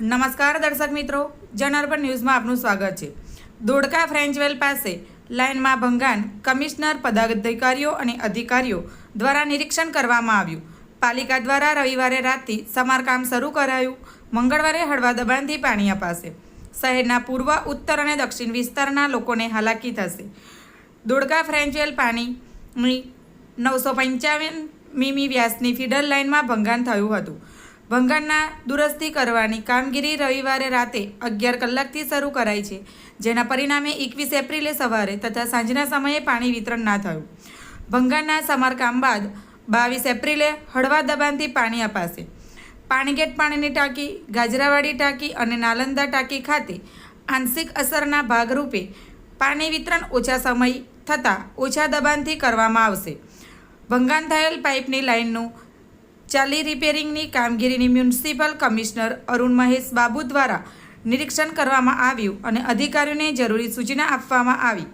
નમસ્કાર દર્શક મિત્રો જનઅર્બન ન્યૂઝમાં આપનું સ્વાગત છે. દોડકા ફ્રેન્ચવેલ પાસે લાઇનમાં ભંગાણ કમિશનર પદાધિકારીઓ અને અધિકારીઓ દ્વારા નિરીક્ષણ કરવામાં આવ્યું. પાલિકા દ્વારા રવિવારે રાતથી સમારકામ શરૂ કરાયું. મંગળવારે હળવા દબાણથી પાણી અપાશે શહેરના પૂર્વ, ઉત્તર અને દક્ષિણ વિસ્તારના લોકોને હાલાકી થશે. દોડકા ફ્રેન્ચવેલ પાણીની નવસો પંચાવન મીમી વ્યાસની ફીડર લાઇનમાં ભંગાણ થયું હતું. ભંગાણના દુરસ્તી કરવાની કામગીરી રવિવારે રાતે અગિયાર કલાકથી શરૂ કરાઈ છે, જેના પરિણામે એકવીસ એપ્રિલે સવારે તથા સાંજના સમયે પાણી વિતરણ ના થયું. ભંગાણના સમારકામ બાદ બાવીસ એપ્રિલે હળવા દબાણથી પાણી અપાશે. પાણીગેટ પાણીની ટાંકી, ગાજરાવાડી ટાંકી અને નાલંદા ટાંકી ખાતે આંશિક અસરના ભાગરૂપે પાણી વિતરણ ઓછા સમય થતાં ઓછા દબાણથી કરવામાં આવશે. ભંગાણ થયેલ પાઇપની લાઇનનું ચાલી રિપેરિંગની કામગીરીની મ્યુનિસિપલ કમિશનર અરુણ મહેશ બાબુ દ્વારા નિરીક્ષણ કરવામાં આવ્યું અને અધિકારીઓને જરૂરી સૂચના આપવામાં આવી.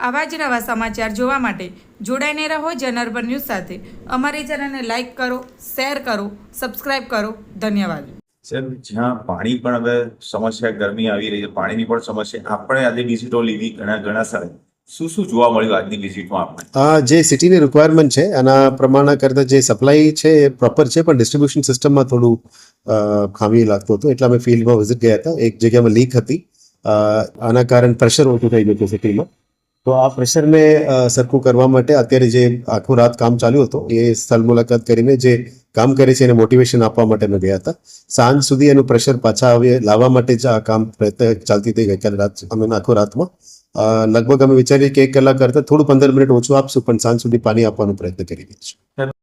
આવા જ નવા સમાચાર જોવા માટે જોડાઈને રહો જનર્બન ન્યૂઝ સાથે. અમારી ચેનલને લાઇક કરો, શેર કરો, સબસ્ક્રાઇબ કરો. ધન્યવાદ. સર, જ્યાં પાણી પણ હવે સમસ્યા ગરમી આવી રહી છે, પાણીની પણ સમસ્યા. આપણે આજે વિઝિટો લીધી ઘણા ઘણા સ્થળે શું શું જોવા મળ્યું આજની વિઝિટમાં આપણે જે સિટીની રિક્વાયરમેન્ટ છે, એના પ્રમાણે કરતાં જે સપ્લાય છે એ પ્રોપર છે, પણ ડિસ્ટ્રીબ્યુશન સિસ્ટમમાં થોડું ખામી લાગતું હતું. એટલે અમે ફિલ્ડમાં વિઝિટ ગયા હતા. એક જગ્યામાં લીક હતી. આના કારણે પ્રેશર ઓછું થઈ ગયું હતું સિટીમાં તો આ પ્રેશરને સરખું કરવા માટે અત્યારે જે આખું રાત કામ ચાલ્યું હતું, એ સ્થળ મુલાકાત કરીને જે કામ કરે છે એને મોટિવેશન આપવા માટે અમે ગયા હતા. સાંજ સુધી એનું પ્રેશર પાછા આવે લાવવા માટે જ આ કામ પ્રયત્ન ચાલતી હતી ગઈકાલે રાત અમે આખો રાતમાં લગભગ અમે વિચારીએ કે એક કલાક કરતાં થોડું પંદર મિનિટ ઓછું આપશું, પણ સાંજ સુધી પાણી આપવાનો પ્રયત્ન કરી દઈશું